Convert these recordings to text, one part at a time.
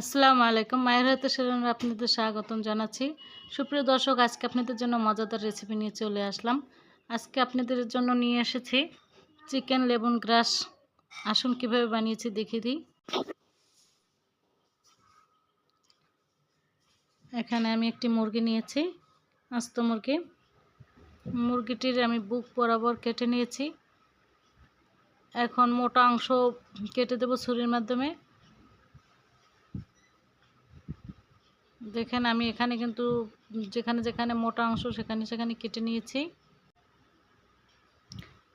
আসসালামু আলাইকুম। মায়ের হাতে সেরানোর আপনাদের স্বাগতম জানাচ্ছি। সুপ্রিয় দর্শক, আজকে আপনাদের জন্য মজাদার রেসিপি নিয়ে চলে আসলাম। আজকে আপনাদের জন্য নিয়ে এসেছি চিকেন লেবন গ্রাস। আসুন কীভাবে বানিয়েছি দেখিয়ে দিই। এখানে আমি একটি মুরগি নিয়েছি, আস্ত মুরগি। মুরগিটির আমি বুক বরাবর কেটে নিয়েছি। এখন মোটা অংশ কেটে দেবো ছুরির মাধ্যমে। দেখেন, আমি এখানে কিন্তু যেখানে যেখানে মোটা অংশ সেখানে সেখানে কেটে নিয়েছি।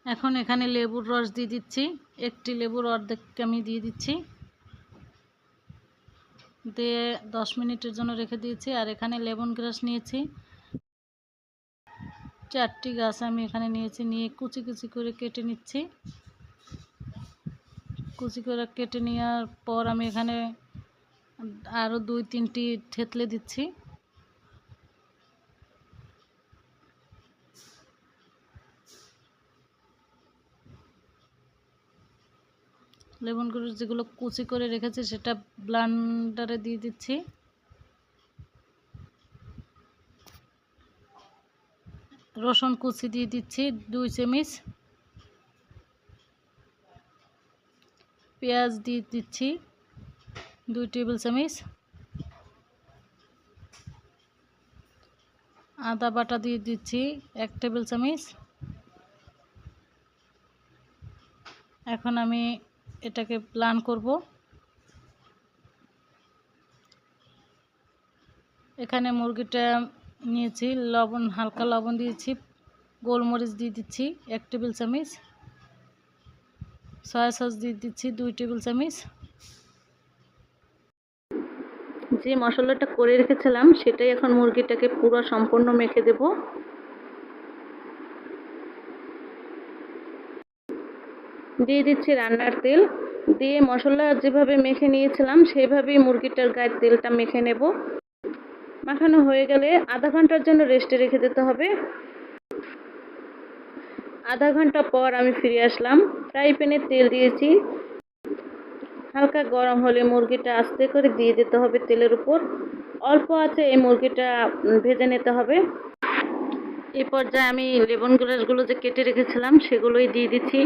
এখন এখানে লেবুর রস দিয়ে দিচ্ছি। একটি লেবুর অর্ধেক আমি দিয়ে দিচ্ছি। দিয়ে দশ মিনিটের জন্য রেখে দিয়েছি আর এখানে লেবন গ্রাস নিয়েছি। চারটি গাছ আমি এখানে নিয়েছি, নিয়ে কুচি কুচি করে কেটে নিচ্ছি। কুচি করে কেটে নেওয়ার পর আমি এখানে আরও দুই, তিনটি থেতলে দিচ্ছি। লেবনগুলো যেগুলো কুচি করে রেখেছি, সেটা ব্লান্ডারে দিয়ে দিচ্ছি। রসুন কুচি দিয়ে দিচ্ছি, দুই চামিচ। পেঁয়াজ দিয়ে দিচ্ছি। দুই টেবিল চামচ। আদা বাটা দিয়ে দিচ্ছি এক টেবিল চামচ। এখন আমি এটাকে প্লান করব। এখানে মুরগিটা নিয়েছি, লবণ, হালকা লবণ দিয়েছি, গোলমরিচ দিয়ে দিচ্ছি এক টেবিল চামচ। সয়া সস দিয়ে দিচ্ছি দুই টেবিল চামচ। যে মশলাটা করে রেখেছিলাম, সেটাই এখন মুরগিটাকে পুরো সম্পূর্ণ মেখে দেব। দিয়ে দিচ্ছি রান্নার তেল। দিয়ে মশলা যেভাবে মেখে নিয়েছিলাম, সেভাবেই মুরগিটার গায়ের তেলটা মেখে নেব। মাখানো হয়ে গেলে আধা ঘণ্টার জন্য রেস্টে রেখে দিতে হবে। আধা ঘণ্টা পর আমি ফিরে আসলাম। ফ্রাই প্যানে তেল দিয়েছি। হালকা গরম হলে মুরগিটা আস্তে করে দিয়ে দিতে হবে তেলের উপর। অল্প আছে এই মুরগিটা ভেজে নিতে হবে। এই পর্যায়ে আমি লেবন গ্রাসগুলো যে কেটে রেখেছিলাম সেগুলোই দিয়ে দিচ্ছি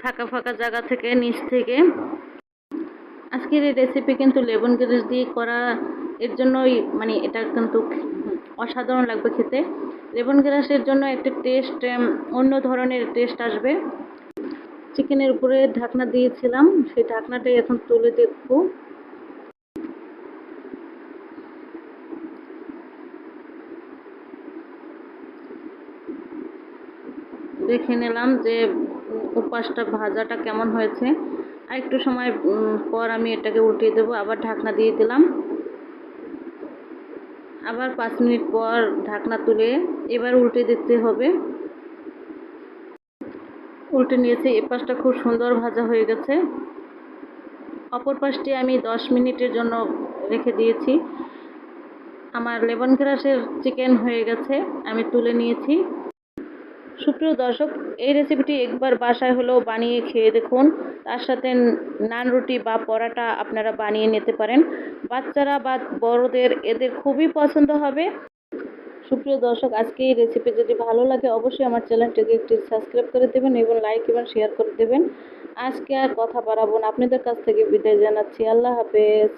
ফাঁকা ফাঁকা জায়গা থেকে, নিচ থেকে। আজকের এই রেসিপি কিন্তু লেবন গ্রাস দিয়ে করা, এর জন্যই মানে এটা কিন্তু অসাধারণ লাগবে খেতে। লেবন গ্রাসের জন্য একটা টেস্ট অন্য ধরনের টেস্ট আসবে। চিকেনের উপরে ঢাকনা দিয়েছিলাম, সেই ঢাকনাটাই এখন তুলে দেখব। দেখে নিলাম যে উপাসটা ভাজাটা কেমন হয়েছে। আর একটু সময় পর আমি এটাকে উল্টিয়ে দেবো, আবার ঢাকনা দিয়ে দিলাম। আবার পাঁচ মিনিট পর ঢাকনা তুলে এবার উল্টে দিতে হবে। উল্টে নিয়েছি, এ পাশটা খুব সুন্দর ভাজা হয়ে গেছে। অপর পাশটি আমি দশ মিনিটের জন্য রেখে দিয়েছি। আমার লেমন গ্রাসের চিকেন হয়ে গেছে, আমি তুলে নিয়েছি। সুপ্রিয় দর্শক, এই রেসিপিটি একবার বাসায় হলেও বানিয়ে খেয়ে দেখুন। তার সাথে নান রুটি বা পরাটা আপনারা বানিয়ে নিতে পারেন। বাচ্চারা বা বড়দের এদের খুবই পছন্দ হবে। সুপ্রিয় দর্শক, আজকে এই রেসিপি যদি ভালো লাগে, অবশ্যই আমার চ্যানেলটিকে একটি সাবস্ক্রাইব করে দেবেন এবং লাইক এবং শেয়ার করে দেবেন। আজকে আর কথা বাড়াবো না। আপনাদের কাছ থেকে বিদায় জানাচ্ছি। আল্লাহ হাফেজ।